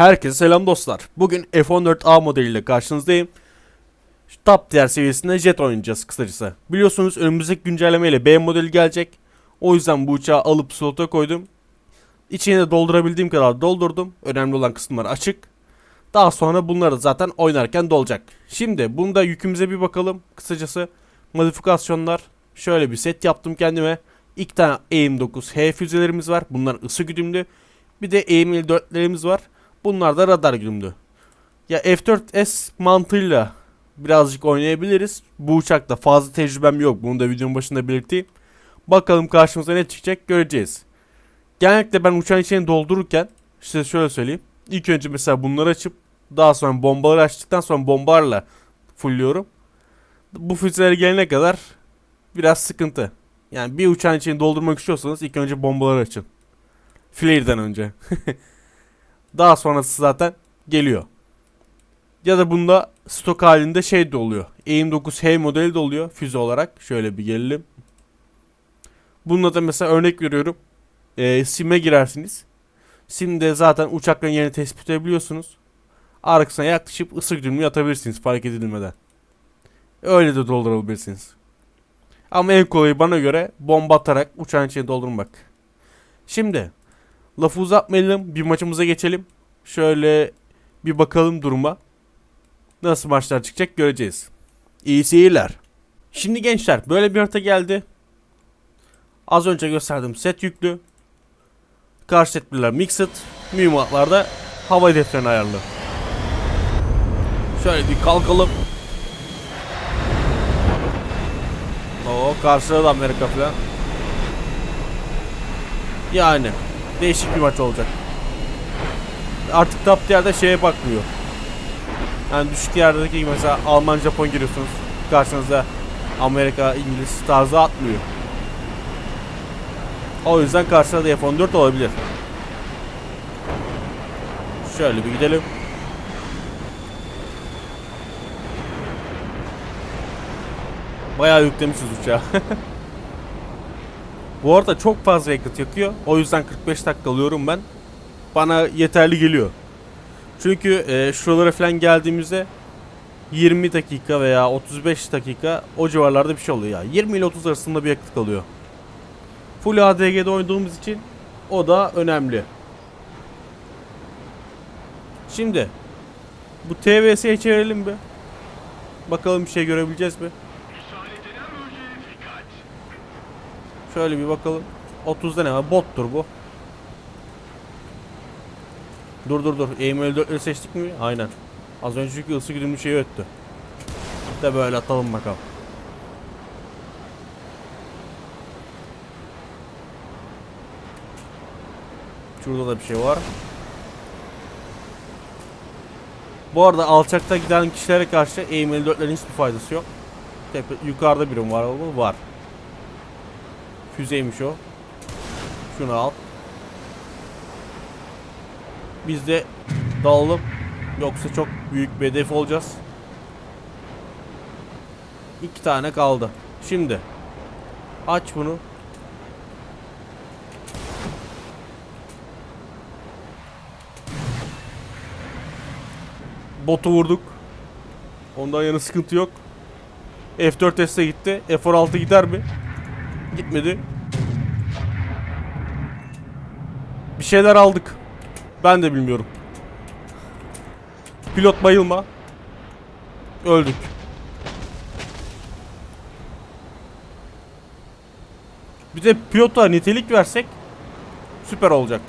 Herkese selam dostlar. Bugün F-14A modeliyle karşınızdayım. Top tier seviyesinde jet oynayacağız kısacası. Biliyorsunuz önümüzdeki güncellemeyle B modeli gelecek. O yüzden bu uçağı alıp slota koydum. İçine de doldurabildiğim kadar doldurdum. Önemli olan kısımlar açık. Daha sonra bunları zaten oynarken dolacak. Şimdi bunda yükümüze bir bakalım. Kısacası modifikasyonlar. Şöyle bir set yaptım kendime. İlk tane AIM-9H füzelerimiz var. Bunlar ısı güdümlü. Bir de AIM-54'lerimiz var. Bunlar da radar güdümlü. Ya F4S mantığıyla birazcık oynayabiliriz. Bu uçakta fazla tecrübem yok. Bunu da videonun başında belirteyim. Bakalım karşımıza ne çıkacak göreceğiz. Genellikle ben uçağın içini doldururken işte şöyle söyleyeyim. İlk önce mesela bunları açıp daha sonra bombaları açtıktan sonra bombarla fullliyorum. Bu füzeler gelene kadar biraz sıkıntı. Yani bir uçağın içini doldurmak istiyorsanız ilk önce bombaları açın. Flare'den önce. Daha sonrası zaten geliyor. Ya da bunda stok halinde şey de oluyor. AIM-9H modeli de oluyor füze olarak. Şöyle bir gelelim. Bununla da mesela örnek veriyorum. Ee, SIM'e girersiniz. SIM'de zaten uçakların yerini tespit edebiliyorsunuz. Arkasına yaklaşıp ısı güdümlü atabilirsiniz fark edilmeden. Öyle de doldurabilirsiniz. Ama en kolayı bana göre bomba atarak uçağın içine doldurmak. Şimdi lafı uzatmayalım bir maçımıza geçelim. Şöyle bir bakalım duruma. Nasıl maçlar çıkacak göreceğiz. İyi seyirler. Şimdi gençler böyle bir harita geldi. Az önce gösterdiğim set yüklü. Karşı setliler mixed. Mühimmatlarda hava hedeflerine ayarlı. Şöyle bir kalkalım. Oo karşıda da Amerika falan. Yani değişik bir maç olacak. Artık top yerde şeye bakmıyor. Yani düşük yerdeki gibi mesela Alman, Japon giriyorsunuz. Karşınıza Amerika, İngiliz tarzı atmıyor. O yüzden karşıda da F-14 olabilir. Şöyle bir gidelim. Bayağı yüklemişiz uçağı. Bu arada çok fazla yakıt yakıyor. O yüzden 45 dakika alıyorum ben. Bana yeterli geliyor. Çünkü e, şuralara falan geldiğimizde 20 dakika veya 35 dakika o civarlarda bir şey oluyor ya. 20 ile 30 arasında bir yakıt kalıyor. Full ADG'de oynadığımız için o da önemli. Şimdi bu TVS'ye çevirelim bir. Bakalım bir şey görebileceğiz mi? Şöyle bir bakalım. 30'da ne var? Bottur bu. Dur dur dur. Aim 54'leri seçtik mi? Aynen. Az önceki ısı güdümlü şeyi öttü. De böyle atalım bakalım. Şurada da bir şey var. Bu arada alçakta giden kişilere karşı aim 54'lerin hiçbir faydası yok. Tepe, yukarıda birim var mı? Var. Füzeymiş o. Şunu al. Biz de dalalım. Yoksa çok büyük bir hedef olacağız. İki tane kaldı. Şimdi. Aç bunu. Botu vurduk. Ondan yana sıkıntı yok. F4S'e gitti. F16 gider mi? Gitmedi. Bir şeyler aldık. Ben de bilmiyorum. Pilot bayılma. Öldük. Bir de pilota nitelik versek süper olacak.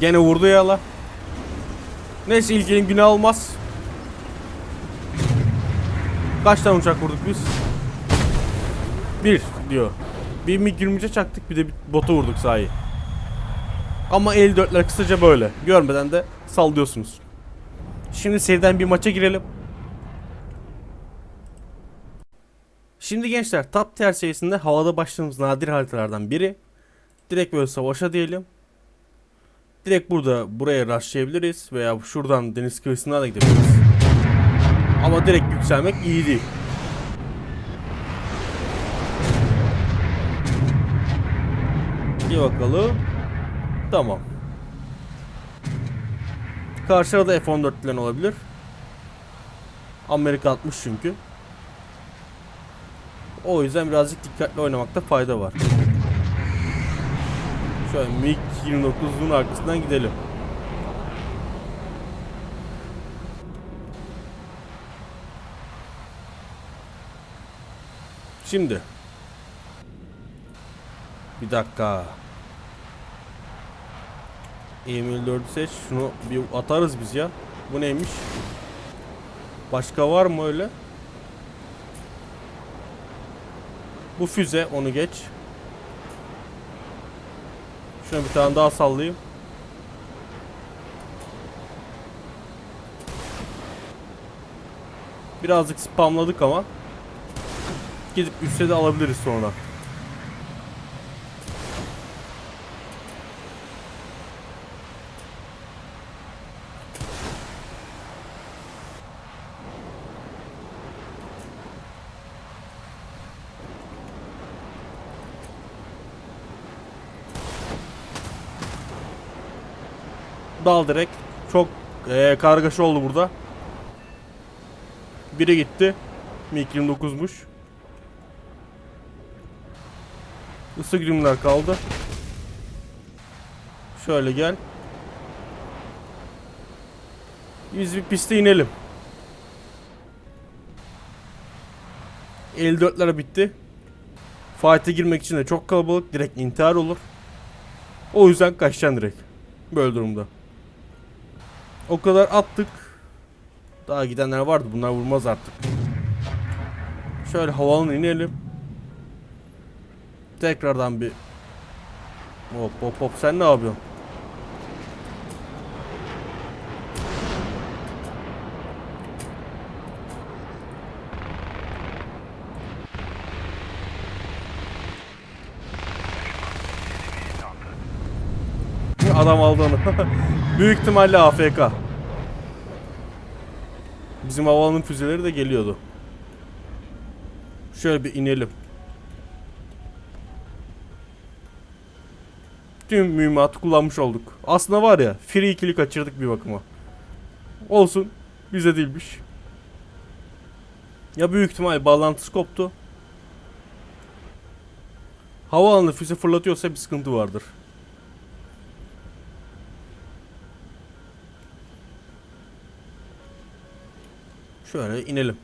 Gene vurdu ya la. Neyse ilginin günah olmaz. Kaç tane uçak vurduk biz? Bir diyor. Bir MiG-23'e çaktık bir de bir bota vurduk sahi. Ama 54'ler kısaca böyle. Görmeden de sallıyorsunuz. Şimdi seriden bir maça girelim. Şimdi gençler top tier seviyesinde havada başladığımız nadir haritalardan biri. Direkt böyle savaşa diyelim. Direkt burada buraya rushlayabiliriz veya şuradan deniz kıyısına da gidebiliriz. Ama direkt yükselmek iyi değil. İyi bakalım. Tamam. Karşıda da F-14 falan olabilir. Amerika atmış çünkü. O yüzden birazcık dikkatli oynamakta fayda var. Şöyle MiG-29'un arkasından gidelim. Şimdi. Bir dakika. E54'ü seç. Şunu bir atarız biz ya. Bu neymiş? Başka var mı öyle? Bu füze onu geç. Şuna bir tane daha sallayayım. Birazcık spamladık ama gidip üste de alabiliriz sonra. Dal direkt. Çok eee kargaşa oldu burada. Biri gitti. Mi-29'muş. Isı grimler kaldı. Şöyle gel. Bir piste inelim. 54'lere bitti. Fight'e girmek için de çok kalabalık. Direkt intihar olur. O yüzden kaçacaksın direkt. Böyle durumda. O kadar attık. Daha gidenler vardı. Bunlar vurmaz artık. Şöyle havalanı inelim. Tekrardan bir Hop hop hop sen ne yapıyorsun? Adam aldı onu. Büyük ihtimalle AFK. Bizim havanın füzeleri de geliyordu. Şöyle bir inelim. Tüm mühimmatı kullanmış olduk. Aslında var ya free kill'i kaçırdık bir bakıma. Olsun. Bize değilmiş. Ya büyük ihtimal bağlantısı koptu. Havaalanı füze fırlatıyorsa bir sıkıntı vardır. Şöyle inelim.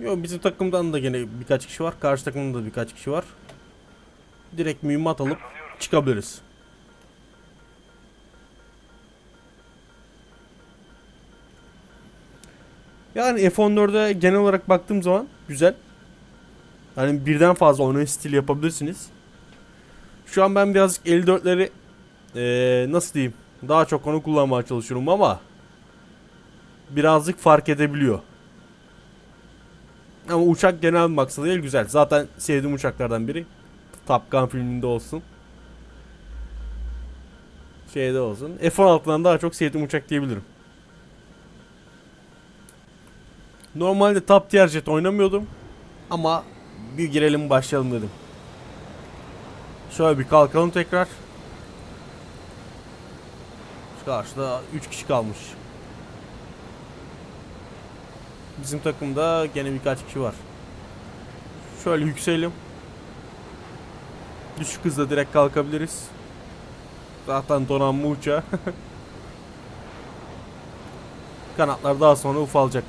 Yo bizim takımdan da gene birkaç kişi var. Karşı takımda da birkaç kişi var. Direkt mühimmat alıp çıkabiliriz. Yani F14'e genel olarak baktığım zaman güzel. Yani birden fazla oynayış stili yapabilirsiniz. Şu an ben birazcık 54'leri ee, nasıl diyeyim daha çok onu kullanmaya çalışıyorum ama birazcık fark edebiliyor. Ama uçak genel maksadı değil güzel. Zaten sevdiğim uçaklardan biri. Top Gun filminde olsun. Şeyde olsun. F-16'dan daha çok sevdiğim uçak diyebilirim. Normalde Top Tier Jet oynamıyordum. Ama bir girelim başlayalım dedim. Şöyle bir kalkalım tekrar. Karşıda 3 kişi kalmış. Bizim takımda gene birkaç kişi var. Şöyle yükselim. Düşük hızla direkt kalkabiliriz. Zaten donanma uçağı. Kanatlar daha sonra ufalacak.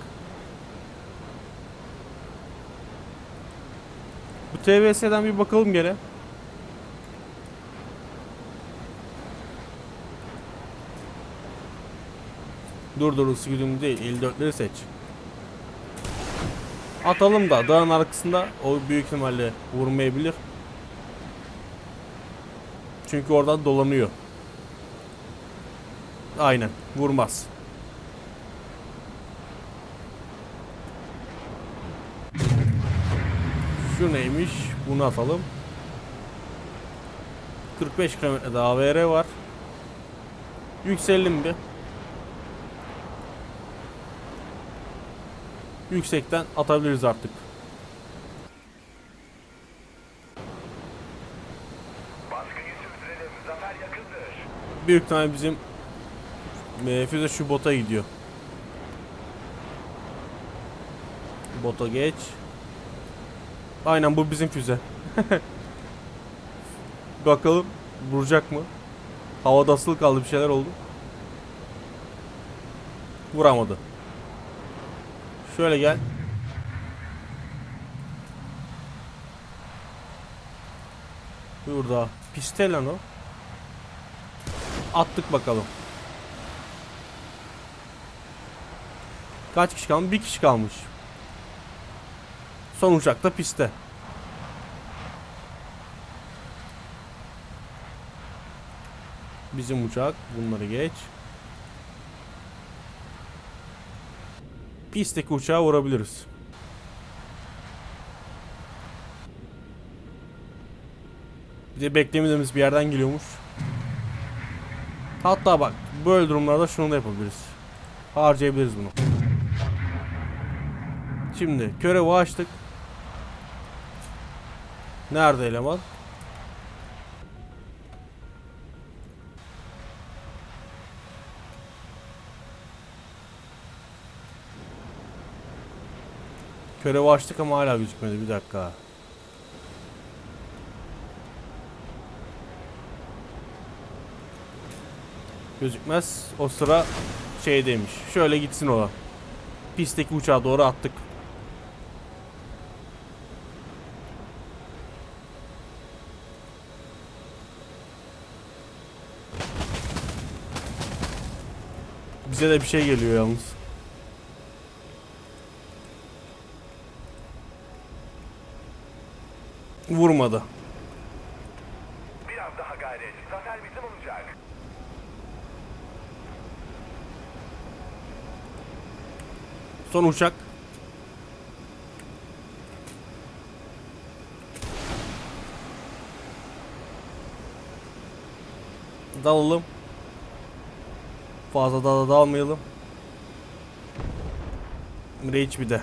Bu TVS'den bir bakalım gene. Dur dur değil 54'leri seç. Atalım da dağın arkasında o büyük ihtimalle vurmayabilir. Çünkü oradan dolanıyor. Aynen vurmaz. Şu neymiş? Bunu atalım. 45 km AVR var. Yükselim bir. yüksekten atabiliriz artık. Büyük tane bizim e, füze şu bota gidiyor. Bota geç. Aynen bu bizim füze. Bakalım vuracak mı? Havada asılı kaldı bir şeyler oldu. Vuramadı. Şöyle gel. Burada. Piste lan o. Attık bakalım. Kaç kişi kalmış? Bir kişi kalmış. Son uçak da pistte. Bizim uçak. Bunları geç. Pistteki uçağı vurabiliriz. Bir de beklemediğimiz bir yerden geliyormuş. Hatta bak böyle durumlarda şunu da yapabiliriz. Harcayabiliriz bunu. Şimdi körevi açtık. Nerede eleman? Körevi açtık ama hala gözükmedi. Bir dakika. Gözükmez. O sıra şeydeymiş. Şöyle gitsin o. Pistteki uçağa doğru attık. Bize de bir şey geliyor yalnız. Vurmadı. Biraz daha gayret. Zafer bizim olacak. Son uçak. Dalalım. Fazla da dalmayalım. Rage bir de.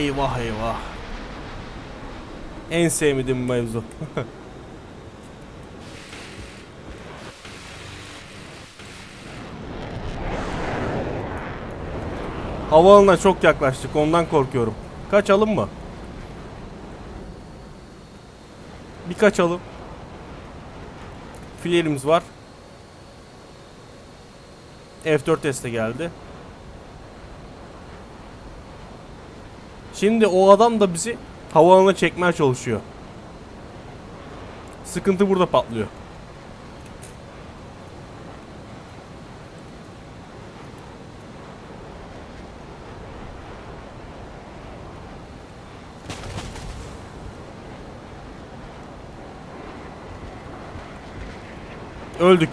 Eyvah eyvah. En sevmediğim mevzu. Havaalanına çok yaklaştık ondan korkuyorum. Kaçalım mı? Bir kaçalım. Filerimiz var. F4 teste geldi. Şimdi o adam da bizi havaalanına çekmeye çalışıyor. Sıkıntı burada patlıyor. Öldük.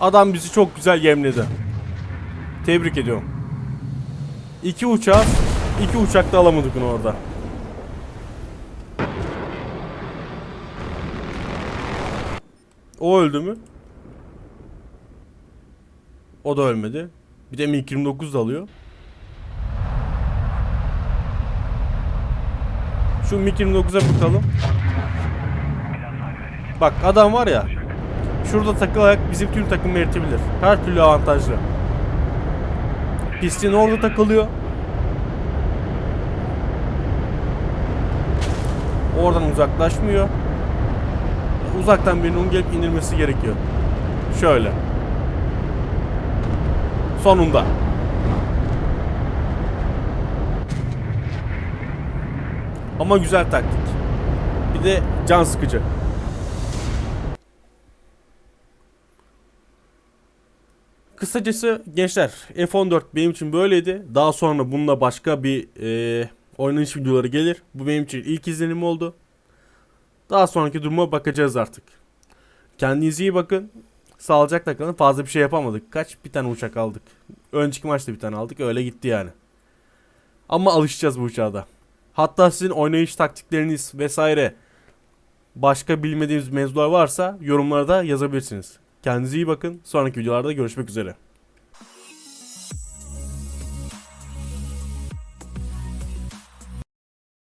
Adam bizi çok güzel yemledi. Tebrik ediyorum. İki uçağı, iki uçakta alamadık onu orada. O öldü mü? O da ölmedi. Bir de MiG-29 da alıyor. Şu MiG-29'a bakalım. Bak adam var ya. Şurada takılarak bizim tüm takımı eritebilir. Her türlü avantajlı. Pistin orada takılıyor. Oradan uzaklaşmıyor. Uzaktan birinin gelip indirmesi gerekiyor. Şöyle. Sonunda. Ama güzel taktik. Bir de can sıkıcı. Kısacası gençler F14 benim için böyleydi. Daha sonra bununla başka bir e, oynanış videoları gelir. Bu benim için ilk izlenim oldu. Daha sonraki duruma bakacağız artık. Kendinize iyi bakın. Sağlıcakla kalın. Fazla bir şey yapamadık. Kaç? Bir tane uçak aldık. Önceki maçta bir tane aldık. Öyle gitti yani. Ama alışacağız bu uçağa da. Hatta sizin oynayış taktikleriniz vesaire Başka bilmediğiniz mevzular varsa yorumlarda yazabilirsiniz. Kendinize iyi bakın. Sonraki videolarda görüşmek üzere.